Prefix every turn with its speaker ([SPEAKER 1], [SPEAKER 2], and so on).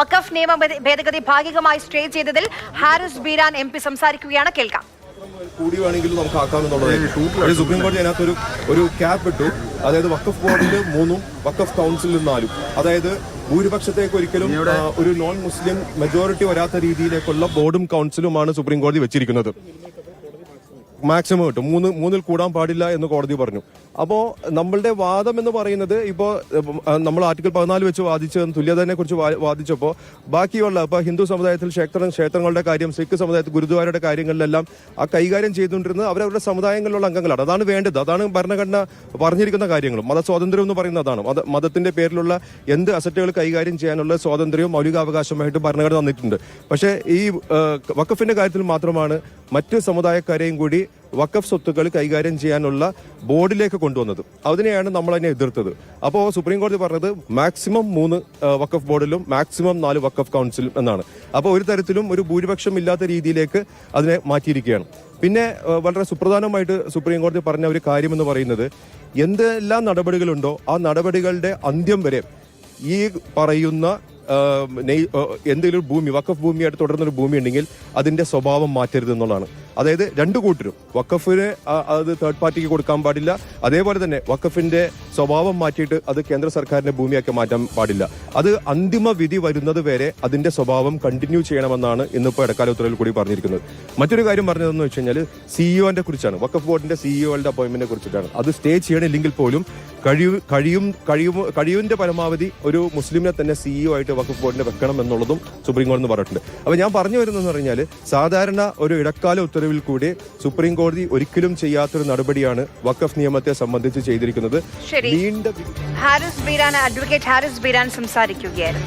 [SPEAKER 1] വഖഫ് നിയമ ഭേദഗതി ഭാഗികമായി സ്റ്റേ ചെയ്തതിൽ ഹാരിസ് ബീരാൻ എം പി സംസാരിക്കുകയാണ്. കേൾക്കാം.
[SPEAKER 2] കൂടി വേണമെങ്കിലും നമുക്ക് ആക്കാമെന്നുള്ളത് സുപ്രീം കോടതി അതിനകത്ത് ഒരു ഒരു ക്യാപ്പ് ഇട്ടു. അതായത് വക്കഫ് ബോർഡിൽ മൂന്നും വക്കഫ് കൗൺസിലിൽ നാലും. അതായത് ഭൂരിപക്ഷത്തേക്ക് ഒരിക്കലും ഒരു നോൺ മുസ്ലിം മെജോറിറ്റി വരാത്ത രീതിയിലേക്കുള്ള ബോർഡും കൗൺസിലുമാണ് സുപ്രീം കോടതി വെച്ചിരിക്കുന്നത്. മാക്സിമം കിട്ടും. മൂന്ന് മൂന്നിൽ കൂടാൻ പാടില്ല എന്ന് കോടതി പറഞ്ഞു. അപ്പോൾ നമ്മളുടെ വാദം എന്ന് പറയുന്നത് ഇപ്പോൾ നമ്മൾ ആർട്ടിക്കിൾ പതിനാല് വെച്ച് വാദിച്ച തുല്യതനെ കുറിച്ച് വാദിച്ചപ്പോൾ ബാക്കിയുള്ള ഇപ്പോൾ ഹിന്ദു സമുദായത്തിൽ ക്ഷേത്ര ക്ഷേത്രങ്ങളുടെ കാര്യം സിഖ് സമുദായത്തിൽ ഗുരുദ്വാരയുടെ കാര്യങ്ങളിലെല്ലാം ആ കൈകാര്യം ചെയ്തുകൊണ്ടിരുന്നത് അവരവരുടെ സമുദായങ്ങളിലുള്ള അംഗങ്ങളാണ്. അതാണ് വേണ്ടത്. അതാണ് ഭരണഘടന പറഞ്ഞിരിക്കുന്ന കാര്യങ്ങളും. മതസ്വാതന്ത്ര്യം എന്ന് പറയുന്നത് അതാണ്. മത മതത്തിന്റെ പേരിലുള്ള എന്ത് അസറ്റുകൾ കൈകാര്യം ചെയ്യാനുള്ള സ്വാതന്ത്ര്യവും മൗലികാവകാശമായിട്ട് ഭരണഘടന തന്നിട്ടുണ്ട്. പക്ഷേ ഈ വക്കഫിന്റെ കാര്യത്തിൽ മാത്രമാണ് മറ്റ് സമുദായക്കാരെയും കൂടി വക്കഫ് സ്വത്തുക്കൾ കൈകാര്യം ചെയ്യാനുള്ള ബോർഡിലേക്ക് കൊണ്ടുവന്നത്. അതിനെയാണ് നമ്മൾ അതിനെ എതിർത്തത്. അപ്പോൾ സുപ്രീം കോടതി പറഞ്ഞത് മാക്സിമം മൂന്ന് വക്കഫ് ബോർഡിലും മാക്സിമം നാല് വക്കഫ് കൗൺസിലും എന്നാണ്. അപ്പോൾ ഒരു തരത്തിലും ഒരു ഭൂരിപക്ഷം ഇല്ലാത്ത രീതിയിലേക്ക് അതിനെ മാറ്റിയിരിക്കുകയാണ്. പിന്നെ വളരെ സുപ്രധാനമായിട്ട് സുപ്രീം കോടതി പറഞ്ഞ ഒരു കാര്യമെന്ന് പറയുന്നത് എന്തെല്ലാം നടപടികളുണ്ടോ ആ നടപടികളുടെ അന്ത്യം വരെ ഈ പറയുന്ന എന്തെങ്കിലും ഒരു ഭൂമി വക്കഫ് ഭൂമിയായിട്ട് തുടർന്നൊരു ഭൂമി ഉണ്ടെങ്കിൽ അതിന്റെ സ്വഭാവം മാറ്റരുത് എന്നുള്ളതാണ്. അതായത് രണ്ടു കൂട്ടരും. വക്കഫിന് അത് തേർഡ് പാർട്ടിക്ക് കൊടുക്കാൻ പാടില്ല. അതേപോലെ തന്നെ വക്കഫിന്റെ സ്വഭാവം മാറ്റിയിട്ട് അത് കേന്ദ്ര സർക്കാരിന്റെ ഭൂമിയാക്കി മാറ്റാൻ പാടില്ല. അത് അന്തിമ വിധി വരുന്നത് വരെ അതിന്റെ സ്വഭാവം കണ്ടിന്യൂ ചെയ്യണമെന്നാണ് ഇന്നിപ്പോൾ ഇടക്കാല ഉത്തരവിൽ കൂടി പറഞ്ഞിരിക്കുന്നത്. മറ്റൊരു കാര്യം പറഞ്ഞതെന്ന് വെച്ച് കഴിഞ്ഞാൽ സിഇഒന്റെ കുറിച്ചാണ്. വക്കഫ് ബോർഡിന്റെ സിഇഒയുടെ അപ്പോയിന്റ്മെന്റിനെ കുറിച്ചിട്ടാണ്. അത് സ്റ്റേ ചെയ്യണില്ലെങ്കിൽ പോലും കഴിയും കഴിയും കഴിയും കഴിവിന്റെ പരമാവധി ഒരു മുസ്ലിമിനെ തന്നെ സിഇഒ ആയിട്ട് വഖഫ് ബോർഡിനെ വെക്കണം എന്നുള്ളതും സുപ്രീം കോടതി പറഞ്ഞിട്ടുണ്ട്. അപ്പൊ ഞാൻ പറഞ്ഞു വരുന്നതെന്ന് പറഞ്ഞാൽ സാധാരണ ഒരു ഇടക്കാല ഉത്തരവിൽ കൂടി സുപ്രീം കോടതി ഒരിക്കലും ചെയ്യാത്തൊരു നടപടിയാണ് വഖഫ് നിയമത്തെ സംബന്ധിച്ച് ചെയ്തിരിക്കുന്നത്. നീണ്ട
[SPEAKER 1] ഹാരിസ് ബീരാൻ അഡ്വക്കേറ്റ് ഹാരിസ് ബീരാൻ സംസാരിക്കുകയായിരുന്നു.